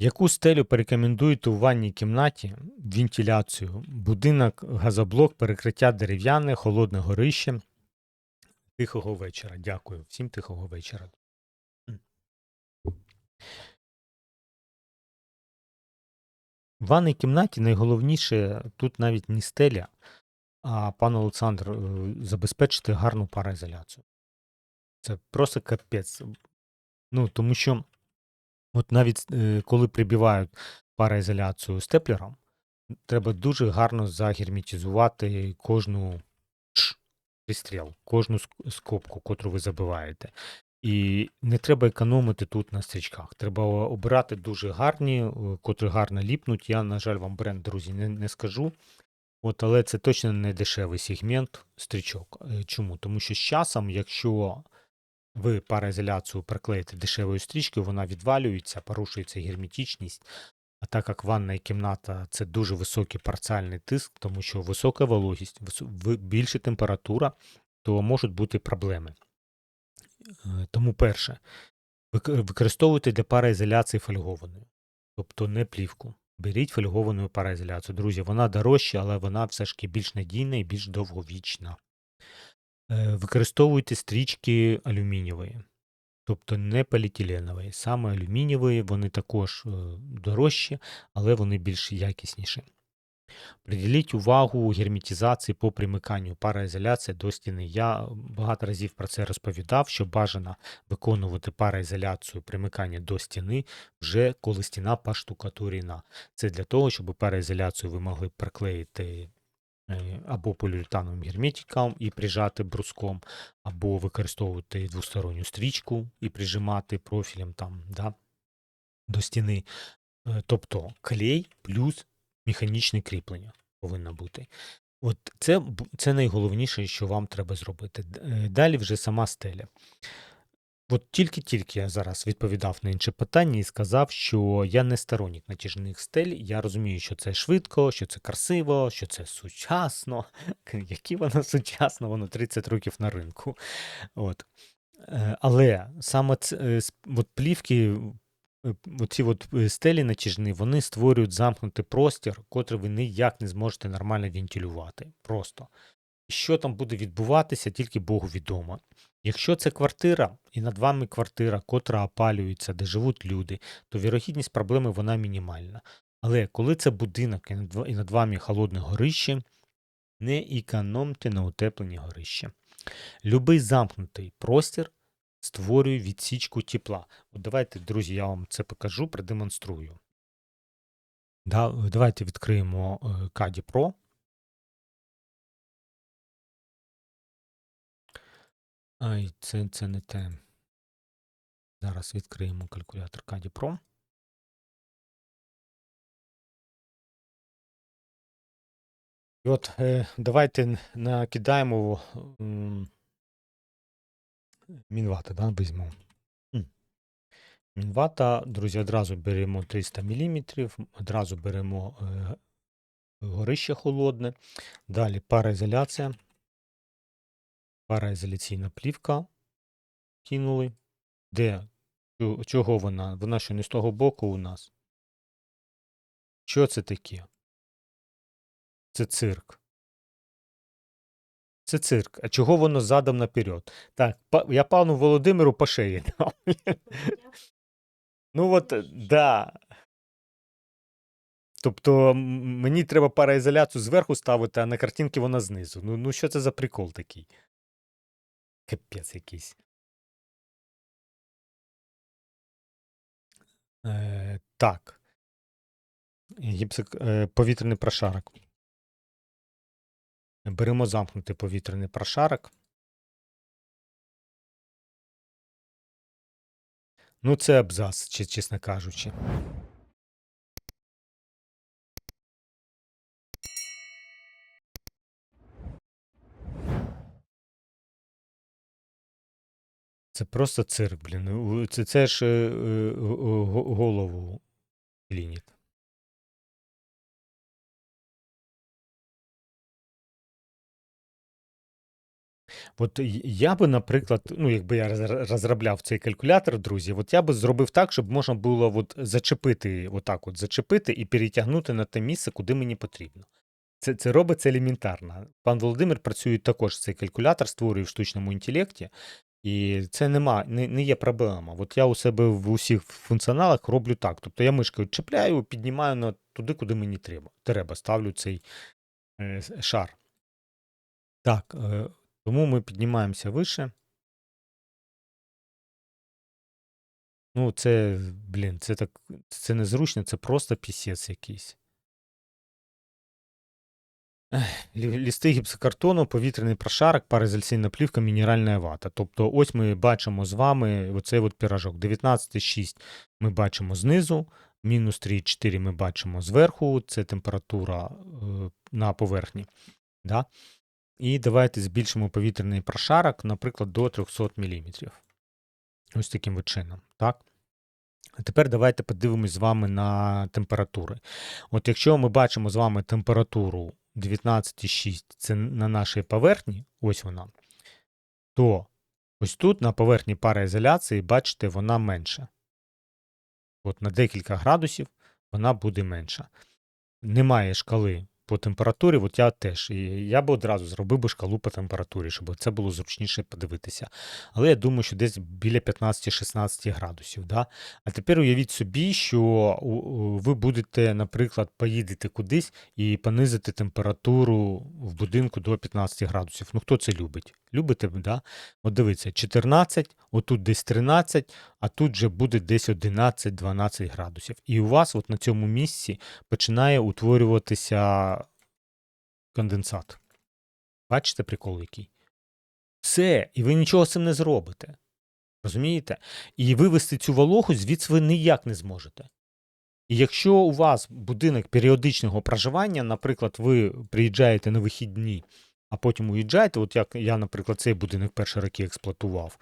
Яку стелю порекомендуєте у ванній кімнаті? Вентиляцію, будинок, газоблок, перекриття дерев'яне, холодне горище. Тихого вечора. Дякую. Всім тихого вечора. В ванній кімнаті найголовніше тут навіть не стеля, а пан Олександр, е, забезпечити гарну пароізоляцію. Це просто капець. Ну, тому що от навіть е, коли прибивають пароізоляцію степлером, треба дуже гарно загерметизувати кожну пристріл, кожну ск- скобку, котру ви забиваєте. І не треба економити тут на стрічках. Треба обирати дуже гарні, е, котрі гарно ліпнуть. Я, на жаль, вам бренд, друзі, не, не скажу. От, але це точно не дешевий сегмент стрічок. Е, Чому? Тому що з часом, якщо ви пароізоляцію приклеїте дешевою стрічкою, вона відвалюється, порушується герметичність. А так як ванна і кімната це дуже високий парціальний тиск, тому що висока вологість, більша температура, то можуть бути проблеми. Е, Тому перше, використовуйте для пароізоляції фольгованою, тобто не плівку. Беріть фольговану пароізоляцію. Друзі, вона дорожча, але вона все ж таки більш надійна і більш довговічна. Е, Використовуйте стрічки алюмінієві, тобто не поліетиленові. Саме алюмінієві, вони також е, дорожчі, але вони більш якісніші. Приділіть увагу герметизації по примиканню пароізоляції до стіни. Я багато разів про це розповідав, що бажано виконувати пароізоляцію примикання до стіни вже коли стіна поштукатурена. Це для того, щоб пароізоляцію ви могли приклеїти або поліуретановим герметиком і прижати бруском, або використовувати двосторонню стрічку і прижимати профілем там, да, до стіни. Е, Тобто клей плюс механічне кріплення повинно бути. От це, це найголовніше, що вам треба зробити. Е, Далі вже сама стеля. От тільки-тільки я зараз відповідав на інше питання і сказав, що я не сторонник натяжних стель. Я розумію, що це швидко, що це красиво, що це сучасно. Які воно сучасно, воно 30 років на ринку. От. Е, Але саме ц- е, от плівки, е, оці от стелі натяжні, вони створюють замкнутий простір, котрий ви ніяк не зможете нормально вентилювати. Просто. Що там буде відбуватися, тільки Богу відомо. Якщо це квартира, і над вами квартира, котра опалюється, де живуть люди, то вірогідність проблеми вона мінімальна. Але коли це будинок і над, вами холодне горище, не економте на утепленні горища. Любий замкнутий простір створює відсічку тепла. От давайте, друзі, я вам це покажу, продемонструю. Давайте відкриємо е, Kadi Pro. Ай, це, це не те. Зараз відкриємо калькулятор Kadi Pro. І от е, давайте накидаємо мінвата, да, візьмемо. Мінвата, друзі, одразу беремо 300 мм, одразу беремо е, горище холодне. Далі пароізоляція. Пароізоляційна плівка кинули. Де? Чого вона? Вона що не з того боку у нас? Що це таке? Це цирк. Це цирк. А чого воно задом наперед? Так, я пану Володимиру по шиї дав. Ну от, да. Тобто мені треба пароізоляцію зверху ставити, а на картинці вона знизу. Ну, ну що це за прикол такий? Капець якийсь. Е, так. Гіпсик, е, повітряний прошарок. Беремо замкнутий повітряний прошарок. Ну, це абзац, чесно кажучи. Це просто цирк, блін. Це, це ж е, е, го- го- голову клінить. От я би, наприклад, ну, якби я розробляв цей калькулятор, друзі, от я би зробив так, щоб можна було от зачепити, отак от зачепити і перетягнути на те місце, куди мені потрібно. Це, це робиться елементарно. Пан Володимир працює також цей калькулятор, створює в штучному інтелекті, і це нема, не, не є проблема. От я у себе в усіх функціоналах роблю так. Тобто я мишкою чіпляю, піднімаю на туди, куди мені треба. Треба, ставлю цей е, шар. Так, е, тому ми піднімаємося вище. Ну, це, блін, це так, це незручно, це просто пісець якийсь. Лісти гіпсокартону, повітряний прошарок, пароізоляційна плівка, мінеральна вата. Тобто, ось ми бачимо з вами оцей от пірожок. 19,6 ми бачимо знизу, мінус 3,4 ми бачимо зверху, це температура е, на поверхні. Да? І давайте збільшимо повітряний прошарок, наприклад, до 300 мм. Ось таким от чином. Так? А тепер давайте подивимось з вами на температури. От якщо ми бачимо з вами температуру 19,6, це на нашій поверхні, ось вона, то ось тут на поверхні пароізоляції, бачите, вона менша. От на декілька градусів вона буде менша. Немає шкали по температурі, от я теж. І я би одразу зробив би шкалу по температурі, щоб це було зручніше подивитися. Але я думаю, що десь біля 15-16 градусів. Да? А тепер уявіть собі, що ви будете, наприклад, поїдете кудись і понизите температуру в будинку до 15 градусів. Ну, хто це любить? Любите, да? От дивіться, 14, отут десь 13, а тут вже буде десь 11-12 градусів. І у вас от на цьому місці починає утворюватися конденсат. Бачите прикол який? Все, і ви нічого з цим не зробите. Розумієте? І вивести цю вологу звідси ви ніяк не зможете. І якщо у вас будинок періодичного проживання, наприклад, ви приїжджаєте на вихідні, а потім уїжджаєте, от як я, наприклад, цей будинок перші роки експлуатував,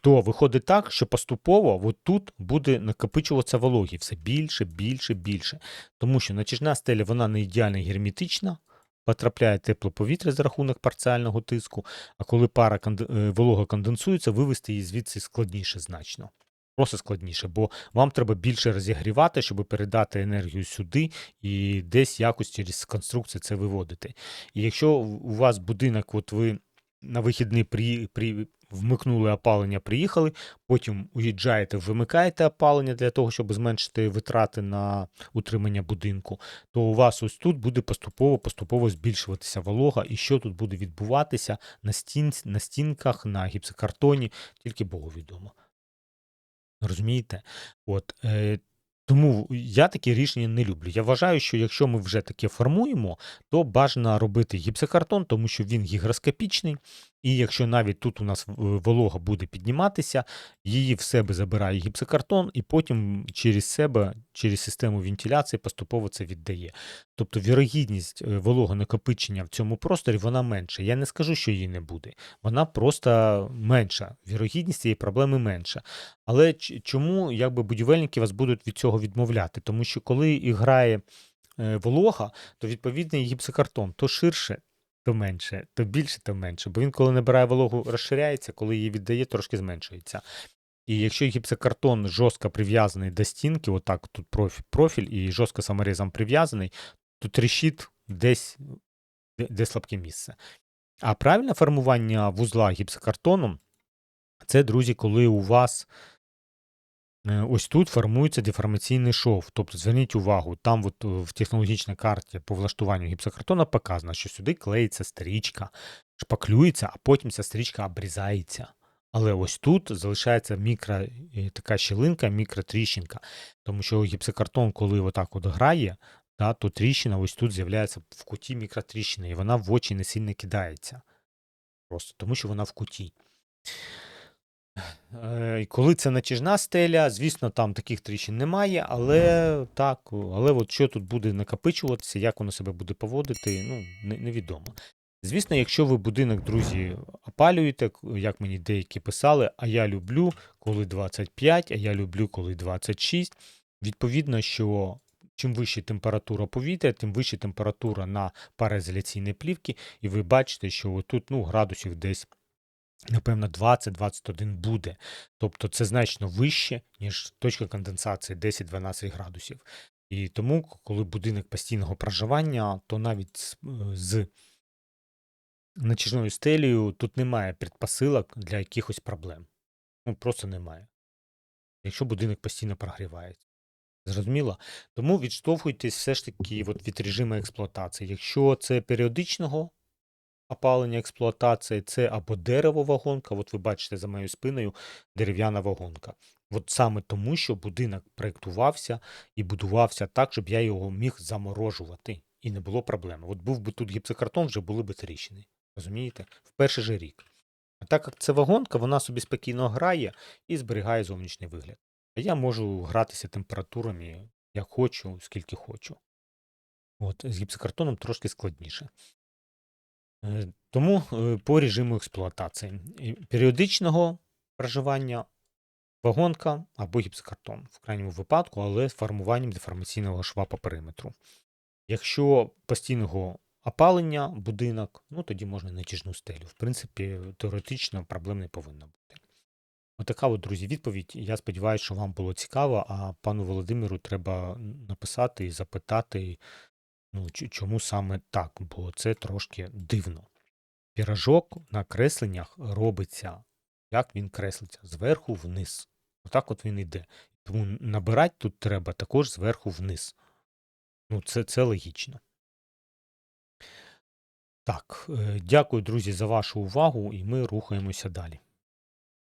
то виходить так, що поступово от тут буде накопичуватися вологі все більше, більше, більше. Тому що натяжна стеля вона не ідеально герметична, потрапляє тепле повітря за рахунок парціального тиску, а коли пара е, волога конденсується, вивести її звідси складніше значно. Просто складніше, бо вам треба більше розігрівати, щоб передати енергію сюди і десь якось через конструкцію це виводити. І якщо у вас будинок, от ви на вихідний при, при, вмикнули опалення, приїхали, потім уїжджаєте, вимикаєте опалення для того, щоб зменшити витрати на утримання будинку, то у вас ось тут буде поступово поступово збільшуватися волога, і що тут буде відбуватися на, стін, на стінках, на гіпсокартоні, тільки Богу відомо. Розумієте? От, е, тому я такі рішення не люблю. Я вважаю, що якщо ми вже таке формуємо, то бажано робити гіпсокартон, тому що він гігроскопічний, і якщо навіть тут у нас е, волога буде підніматися, її в себе забирає гіпсокартон, і потім через себе, через систему вентиляції поступово це віддає. Тобто вірогідність е, вологонакопичення в цьому просторі вона менша. Я не скажу, що її не буде. Вона просто менша. Вірогідність цієї проблеми менша. Але чому якби будівельники вас будуть від цього відмовляти? Тому що коли і грає е, волога, то відповідно і гіпсокартон то ширше, то менше, то більше, то менше. Бо він, коли набирає вологу, розширяється, коли її віддає, трошки зменшується. І якщо гіпсокартон жорстко прив'язаний до стінки, отак тут профіль, профіль і жорстко саморізом прив'язаний, то тріщить десь де, де слабке місце. А правильне формування вузла гіпсокартоном це, друзі, коли у вас Ось тут формується деформаційний шов. Тобто зверніть увагу, там от е, в технологічній карті по влаштуванню гіпсокартона показано, що сюди клеїться стрічка, шпаклюється, а потім ця стрічка обрізається. Але ось тут залишається мікро е, така щілинка, мікротріщинка. Тому що гіпсокартон, коли отак от грає, та, то тріщина ось тут з'являється в куті мікротріщина, і вона в очі не сильно кидається. Просто тому що вона в куті. Е, Коли це натяжна стеля, звісно, там таких тріщин немає, але так, але от що тут буде накопичуватися, як воно себе буде поводити, ну, не- невідомо. Звісно, якщо ви будинок, друзі, опалюєте, як мені деякі писали, а я люблю, коли 25, а я люблю, коли 26. Відповідно, що чим вища температура повітря, тим вища температура на пароізоляційній плівці, і ви бачите, що тут ну, градусів десь напевно, 20-21 буде. Тобто це значно вище, ніж точка конденсації 10-12 градусів. І тому, коли будинок постійного проживання, то навіть з, е, з натяжною стелею тут немає предпосилок для якихось проблем. Ну, просто немає. Якщо будинок постійно прогрівається. Зрозуміло? Тому відштовхуйтесь все ж таки от від режиму експлуатації. Якщо це періодичного опалення експлуатації, це або дерево-вагонка, от ви бачите за моєю спиною дерев'яна вагонка. От саме тому, що будинок проєктувався і будувався так, щоб я його міг заморожувати, і не було проблеми. От був би тут гіпсокартон, вже були б тріщини. Розумієте? В перший же рік. А так як це вагонка, вона собі спокійно грає і зберігає зовнішній вигляд. А я можу гратися температурами як хочу, скільки хочу. От, з гіпсокартоном трошки складніше. Е, Тому е, по режиму експлуатації. Періодичного проживання вагонка або гіпсокартон, в крайньому випадку, але з формуванням деформаційного шва по периметру. Якщо постійного опалення будинок, ну тоді можна натяжну стелю. В принципі, теоретично проблем не повинно бути. Отака от, друзі, відповідь. Я сподіваюся, що вам було цікаво, а пану Володимиру треба написати і запитати, ну, чому саме так, бо це трошки дивно. Піражок на кресленнях робиться, як він креслиться, зверху вниз. Отак от він йде. Тому набирати тут треба також зверху вниз. Ну, це, це логічно. Так, е, дякую, друзі, за вашу увагу, і ми рухаємося далі.